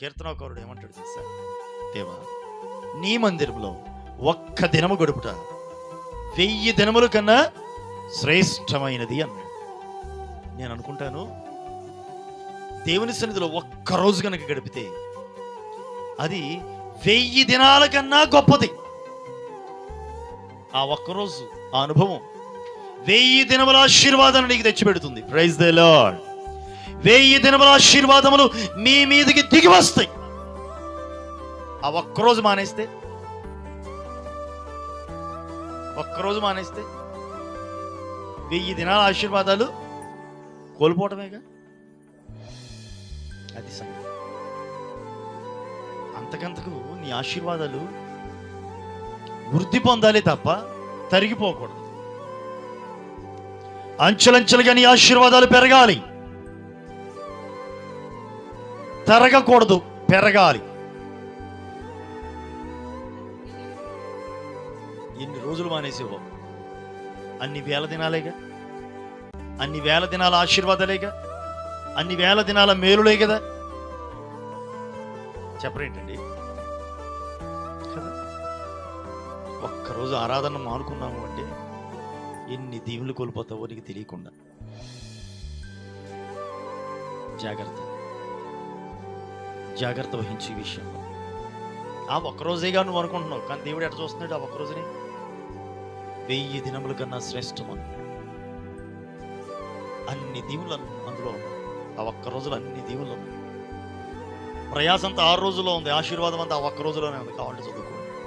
కీర్తనాకారుడు ఏమంటాడు తెలుసా? దేవా నీ మందిరంలో ఒక్క దినము గడుపుట వెయ్యి దినముల కన్నా శ్రేష్టమైనది అన్నాడు. నేను అనుకుంటాను దేవుని సన్నిధిలో ఒక్క రోజు కనుక గడిపితే అది వెయ్యి దినాల కన్నా గొప్పది. ఆ ఒక్కరోజు ఆ అనుభవం వెయ్యి దినముల ఆశీర్వాదాన్ని నీకు తెచ్చిపెడుతుంది. ప్రైజ్ ద లార్డ్ వెయ్యి దినముల ఆశీర్వాదములు మీ మీదకి దిగి వస్తాయి. ఆ ఒక్కరోజు మానేస్తే ఒక్కరోజు మానేస్తే వెయ్యి దినాల ఆశీర్వాదాలు కోల్పోవటమేగా? అది సంగతి. అంతకంతకు నీ ఆశీర్వాదాలు వృద్ధి పొందాలి తప్ప తరిగిపోకూడదు. అంచెలంచెలుగా నీ ఆశీర్వాదాలు పెరగాలి. తరగకూడదు పెరగాలి. ఎన్ని రోజులు మానేసేవో అన్ని వేల దినాలేగా? అన్ని వేల దినాల ఆశీర్వాదాలేగా? అన్ని వేల దినాల మేలులే కదా? చెప్పరేంటండి? కదా? ఒక్కరోజు ఆరాధన మానుకున్నాము అంటే ఎన్ని దీవులు కోల్పోతావో నీకు తెలియకుండా. జాగ్రత్త. జాగ్రత్త వహించే ఈ విషయంలో. ఆ ఒక్కరోజేగా నువ్వు అనుకుంటున్నావు కానీ దేవుడు ఎట్లా చూస్తున్నాడు ఆ ఒక్కరోజుని వెయ్యి దినముల కన్నా శ్రేష్టమని అన్ని దీవులు అందులో ఆ ఒక్క రోజులో అన్ని దీవులు ఉన్నాయి. ప్రయాసంతా ఆరు రోజుల్లో ఉంది ఆశీర్వాదం అంతా ఆ ఒక్క రోజులోనే ఉంది కావాలంటే చదువుకోండి